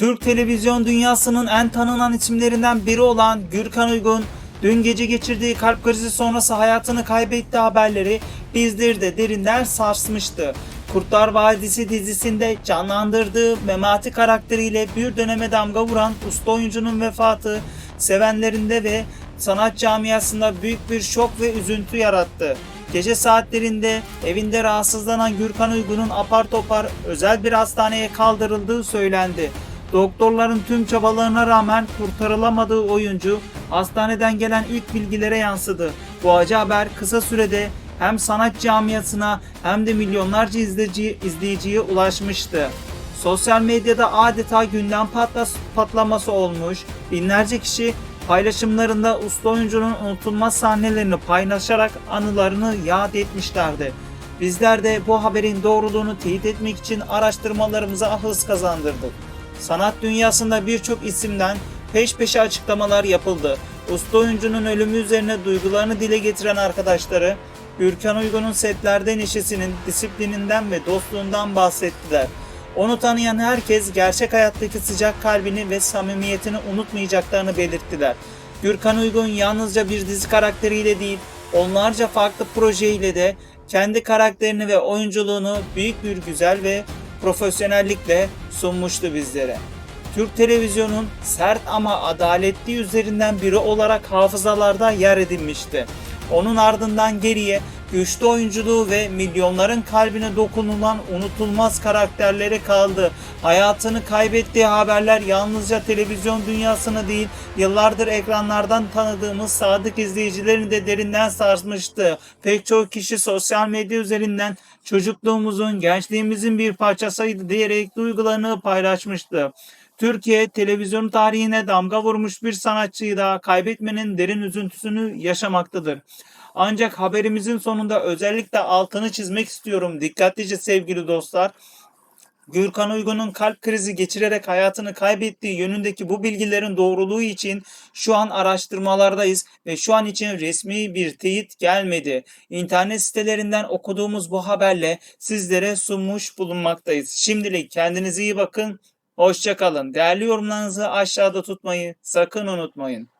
Türk televizyon dünyasının en tanınan isimlerinden biri olan Gürkan Uygun, dün gece geçirdiği kalp krizi sonrası hayatını kaybetti haberleri bizleri de derinden sarsmıştı. Kurtlar Vadisi dizisinde canlandırdığı Memati karakteriyle bir döneme damga vuran usta oyuncunun vefatı sevenlerinde ve sanat camiasında büyük bir şok ve üzüntü yarattı. Gece saatlerinde evinde rahatsızlanan Gürkan Uygun'un apar topar özel bir hastaneye kaldırıldığı söylendi. Doktorların tüm çabalarına rağmen kurtarılamadığı oyuncu hastaneden gelen ilk bilgilere yansıdı. Bu acı haber kısa sürede hem sanat camiasına hem de milyonlarca izleyici, izleyiciye ulaşmıştı. Sosyal medyada adeta gündem patlas, patlaması olmuş. Binlerce kişi paylaşımlarında usta oyuncunun unutulmaz sahnelerini paylaşarak anılarını yad etmişlerdi. Bizler de bu haberin doğruluğunu teyit etmek için araştırmalarımıza hız kazandırdık. Sanat dünyasında birçok isimden peş peşe açıklamalar yapıldı. Usta oyuncunun ölümü üzerine duygularını dile getiren arkadaşları Gürkan Uygun'un setlerde neşesinin, disiplininden ve dostluğundan bahsettiler. Onu tanıyan herkes gerçek hayattaki sıcak kalbini ve samimiyetini unutmayacaklarını belirttiler. Gürkan Uygun yalnızca bir dizi karakteriyle değil, onlarca farklı projeyle de kendi karakterini ve oyunculuğunu büyük bir güzel ve profesyonellikle sunmuştu bizlere. Türk televizyonun sert ama adaletli üzerinden biri olarak hafızalarda yer edinmişti. Onun ardından geriye güçlü oyunculuğu ve milyonların kalbine dokunulan unutulmaz karakterleri kaldı. Hayatını kaybettiği haberler yalnızca televizyon dünyasını değil, yıllardır ekranlardan tanıdığımız sadık izleyicilerini de derinden sarsmıştı. Pek çok kişi sosyal medya üzerinden çocukluğumuzun, gençliğimizin bir parçasıydı diyerek duygularını paylaşmıştı. Türkiye televizyonu tarihine damga vurmuş bir sanatçıyı da kaybetmenin derin üzüntüsünü yaşamaktadır. Ancak haberimizin sonunda özellikle altını çizmek istiyorum dikkatlice sevgili dostlar. Gürkan Uygun'un kalp krizi geçirerek hayatını kaybettiği yönündeki bu bilgilerin doğruluğu için şu an araştırmalardayız ve şu an için resmi bir teyit gelmedi. İnternet sitelerinden okuduğumuz bu haberle sizlere sunmuş bulunmaktayız. Şimdilik kendinize iyi bakın. Hoşçakalın. Değerli yorumlarınızı aşağıda tutmayı sakın unutmayın.